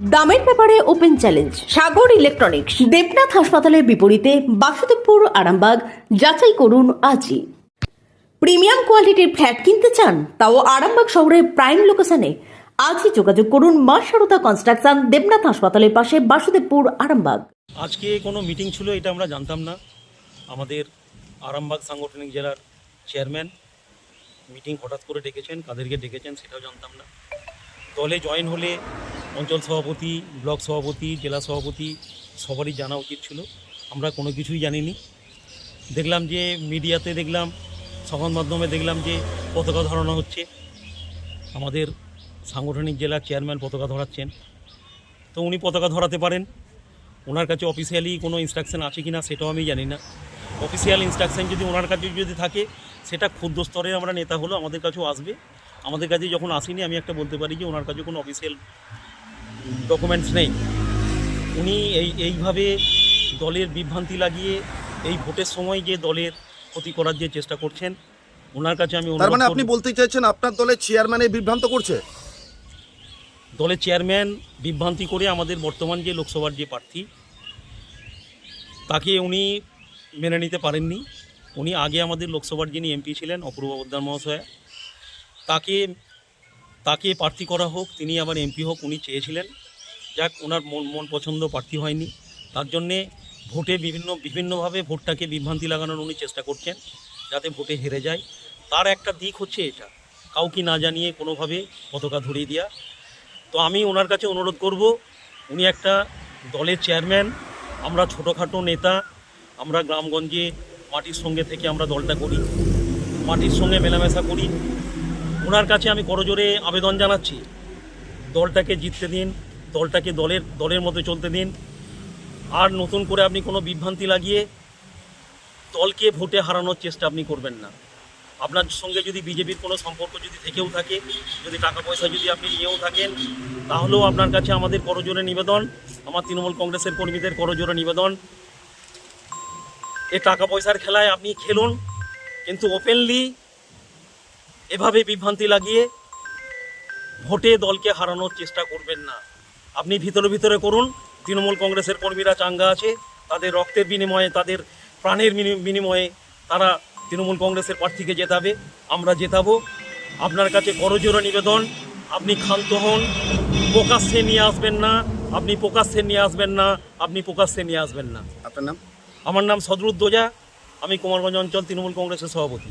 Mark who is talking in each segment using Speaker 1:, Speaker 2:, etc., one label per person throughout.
Speaker 1: দামের ব্যাপারে open challenge Sagar electronics Debnath হাসপাতালের বিপরীতে বাসুদেবপুর, আরামবাগ, যাচাই করুন আজই। প্রিমিয়াম কোয়ালিটির ফ্ল্যাট কিনতে চান, তাও আরামবাগ শহরের প্রাইম লোকেশনে আজই যোগাযোগ করুন মা সারদা কনস্ট্রাকশন দেবনাথ হাসপাতালের পাশে বাসুদেবপুর, আরামবাগ।
Speaker 2: আজকে কোনো মিটিং ছিল, এটা আমরা জানতাম না। আমাদের আরামবাগ সাংগঠনিক জেলার চেয়ারম্যান মিটিং হঠাৎ করে ডেকেছেন, কাদেরকে ডেকেছেন সেটাও জানতাম না। দলে জয়েন হলে অঞ্চল সভাপতি, ব্লক সভাপতি, জেলা সভাপতি সবারই জানা উচিত ছিল। আমরা কোনো কিছুই জানিনি। দেখলাম যে মিডিয়াতে দেখলাম, সংবাদ মাধ্যমে দেখলাম যে পতাকা ধরানো হচ্ছে। আমাদের সাংগঠনিক জেলার চেয়ারম্যান পতাকা ধরাচ্ছেন। তো উনি পতাকা ধরাতে পারেন। ওনার কাছে অফিসিয়ালি কোনো ইনস্ট্রাকশন আছে কি না সেটাও আমি জানি না। অফিসিয়াল ইনস্ট্রাকশন যদি ওনার কাছে যদি থাকে, সেটা ক্ষুদ্র স্তরের আমরা নেতা হলো আমাদের কাছেও আসবে। আমাদের কাছে যখন আসেনি আমি একটা বলতে পারি যে ওনার কাছে কোনো অফিসিয়াল ডকুমেন্টস নেই। উনি এই এইভাবে দলের বিভ্রান্তি লাগিয়ে এই ভোটের সময় যে দলের ক্ষতি করার যে চেষ্টা করছেন ওনার কাছে আমি
Speaker 3: তার মানে আপনি বলতে চাইছেন আপনার দলের চেয়ারম্যান এই বিভ্রান্ত করছে?
Speaker 2: দলের চেয়ারম্যান বিভ্রান্তি করে আমাদের বর্তমান যে লোকসভার যে প্রার্থী তাকে উনি মেনে নিতে পারেননি। উনি আগে আমাদের লোকসভার যিনি এমপি ছিলেন অপূর্ব পোদ্দার মহাশয়া তাকে তাকে প্রার্থী করা হোক, তিনি আবার এমপি হোক, উনি চেয়েছিলেন। যাক, ওনার মন মন পছন্দ প্রার্থী হয়নি। তার জন্যে ভোটে বিভিন্ন, বিভিন্নভাবে ভোটটাকে বিভ্রান্তি লাগানোর উনি চেষ্টা করছেন, যাতে ভোটে হেরে যায়। তার একটা দিক হচ্ছে এটা, কাউকে না জানিয়ে কোনোভাবে পতাকা ধরিয়ে দেওয়া তো আমি ওনার কাছে অনুরোধ করব, উনি একটা দলের চেয়ারম্যান, আমরা ছোটোখাটো নেতা, আমরা গ্রামগঞ্জে মাটির সঙ্গে থেকে আমরা দলটা করি মাটির সঙ্গে মেলামেশা করি। ওনার কাছে আমি করজোরে আবেদন জানাচ্ছি। দলটাকে জিততে দিন, দলটাকে দলের দলের মতো চলতে দিন। আর নতুন করে আপনি কোনো বিভ্রান্তি লাগিয়ে দলকে ভোটে হারানোর চেষ্টা আপনি করবেন না। আপনার সঙ্গে যদি বিজেপির কোনো সম্পর্ক যদি থেকেও থাকে, যদি টাকা পয়সা যদি আপনি নিয়েও থাকেন, তাহলেও আপনার কাছে আমাদের করজোরে নিবেদন, আমার তৃণমূল কংগ্রেসের কর্মীদের করজোরে নিবেদন। এ টাকা পয়সার খেলায় আপনি খেলুন, কিন্তু ওপেনলি এভাবে বিভ্রান্তি লাগিয়ে ভোটে দলকে হারানোর চেষ্টা করবেন না। আপনি ভিতরে ভিতরে করুন তৃণমূল কংগ্রেসের কর্মীরা চাঙ্গা আছে তাদের রক্তের বিনিময়ে তাদের প্রাণের বিনিময়ে তারা তৃণমূল কংগ্রেসের প্রার্থীকে জেতাবে। আমরা জেতাবো। আপনার কাছে করজোরে নিবেদন আপনি ক্ষান্ত হন প্রকাশ্যে নিয়ে আসবেন না আপনি প্রকাশ্যে নিয়ে আসবেন না আপনি প্রকাশ্যে নিয়ে আসবেন না।
Speaker 3: আপনার নাম?
Speaker 2: আমার নাম সদরুদ্দোজা আমি কুমারগঞ্জ অঞ্চল তৃণমূল কংগ্রেসের সভাপতি।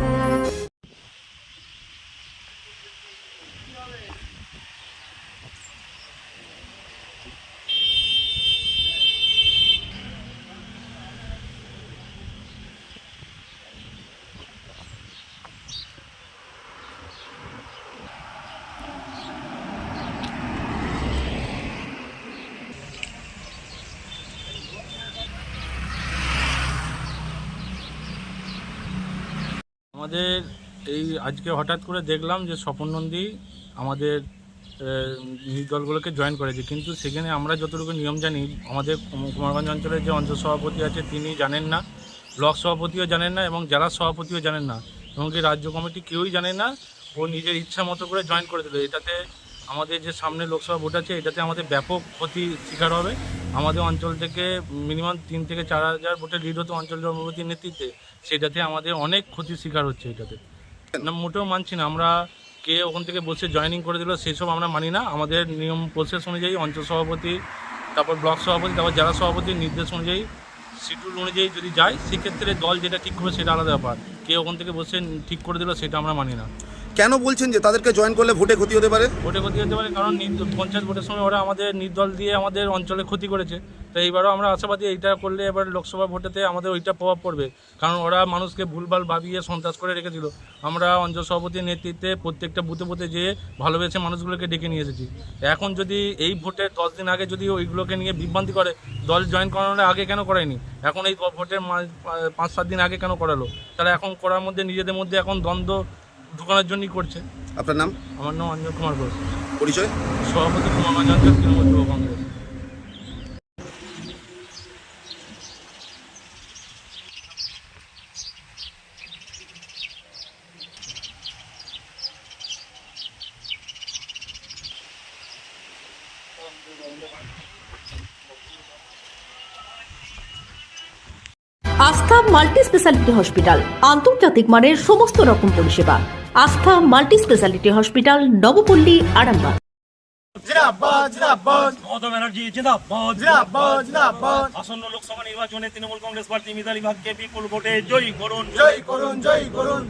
Speaker 4: আমাদের এই আজকে হঠাৎ করে দেখলাম যে স্বপন নন্দী আমাদের দলগুলোকে জয়েন করেছে। কিন্তু সেখানে আমরা যতটুকু নিয়ম জানি, আমাদের কুমারগঞ্জ অঞ্চলের যে অঞ্চল সভাপতি আছে তিনি জানেন না, ব্লক সভাপতিও জানেন না এবং জেলা সভাপতিও জানেন না। এমনকি রাজ্য কমিটি কেউই জানে না, ও নিজের ইচ্ছা মতো করে জয়েন করে দিল। এটাতে আমাদের যে সামনে লোকসভা ভোট আছে, এটাতে আমাদের ব্যাপক ক্ষতি শিকার হবে। আমাদের অঞ্চল থেকে মিনিমাম তিন থেকে চার হাজার ভোটের লিড হতো অঞ্চল জনপতির নেতৃত্বে। সেটাতে আমাদের অনেক ক্ষতির শিকার হচ্ছে এটাতে। না, মোটেও মানছি না। আমরা কে ওখান থেকে বসে জয়েনিং করে দিল সেসব আমরা মানি না। আমাদের নিয়ম প্রসেস অনুযায়ী অঞ্চল সভাপতি, তারপর ব্লক সভাপতি, তারপর জেলা সভাপতির নির্দেশ অনুযায়ী শিডিউল অনুযায়ী যদি যায়, সেক্ষেত্রে দল যেটা ঠিক করবে সেটা আলাদা ব্যাপার। কে ওখান থেকে বসে ঠিক করে দিল, সেটা আমরা মানি না।
Speaker 3: কেন বলছেন যে তাদেরকে জয়েন করলে ভোটে ক্ষতি হতে পারে?
Speaker 4: ভোটে ক্ষতি হতে পারে কারণ পঞ্চায়েত ভোটের সময় ওরা আমাদের নির্দল দিয়ে আমাদের অঞ্চলে ক্ষতি করেছে। তো এইবারও আমরা আশাবাদী এইটা করলে এবার লোকসভা ভোটেতে আমাদের ওইটা প্রভাব পড়বে। কারণ ওরা মানুষকে ভুলভাল ভাবিয়ে সন্ত্রাস করে রেখেছিল। আমরা অঞ্চল সভাপতির নেতৃত্বে প্রত্যেকটা বুথে বুথে যেয়ে ভালোবেসে মানুষগুলোকে ডেকে নিয়ে এসেছি। এখন যদি এই ভোটের দশ দিন আগে যদি ওইগুলোকে নিয়ে বিভ্রান্তি করে, দল জয়েন করানোর আগে কেন করায়নি এখন এই ভোটের পাঁচ, সাত দিন আগে কেন করালো? তারা এখন করার মধ্যে নিজেদের মধ্যে এখন দ্বন্দ্ব ঢোকানোর জন্যই করছে।
Speaker 3: আপনার নাম?
Speaker 4: আমার নাম অঞ্জন কুমার ঘোষ।
Speaker 3: পরিচয়?
Speaker 4: সভাপতি কুমার অঞ্জন তৃণমূল যুব Congress. Thank you.
Speaker 1: Astha multi speciality hospital. আন্তর্জাতিক মানের সমস্ত রকম পরিষেবা। Astha multi speciality hospital Nabapally Arambagh.
Speaker 2: Mamata Banerjee জিন্দাবাদ জিন্দাবাদ জিন্দাবাদ আসন্ন লোকসভা নির্বাচনে তৃণমূল কংগ্রেস প্রার্থী মিতালি ভাগকে বিপুল ভোটে জয়ী করুন। জয় করুন জয় করুন।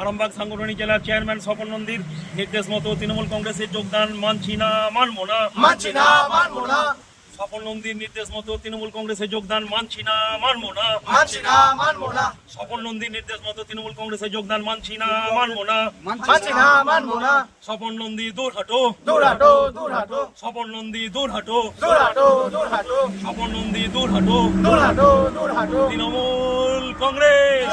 Speaker 2: আরামবাগ সাংগঠনিক জেলার চেয়ারম্যান স্বপন নন্দীর নির্দেশ মতো তৃণমূল কংগ্রেসের যোগদান মানছি না মানবো না। মানছি না মানবো না। স্বপন নন্দীর নির্দেশ মতো তৃণমূল কংগ্রেসে যোগদান মানছি না মানবো না মানছি না মানবো না। স্বপন নন্দীর নির্দেশ মতো তৃণমূল কংগ্রেসে যোগদান মানছি না মানবো না। মানছি না মানবো না। স্বপন নন্দী দূর হাঁটো। দূর হাঁটো দূর হাঁটো। স্বপন নন্দী দূর হাঁটো। দূর হাঁটো দূর হাঁটো। স্বপন নন্দী দূর হাঁটো। দূর হাঁটো দূর হাঁটো। তৃণমূল কংগ্রেস।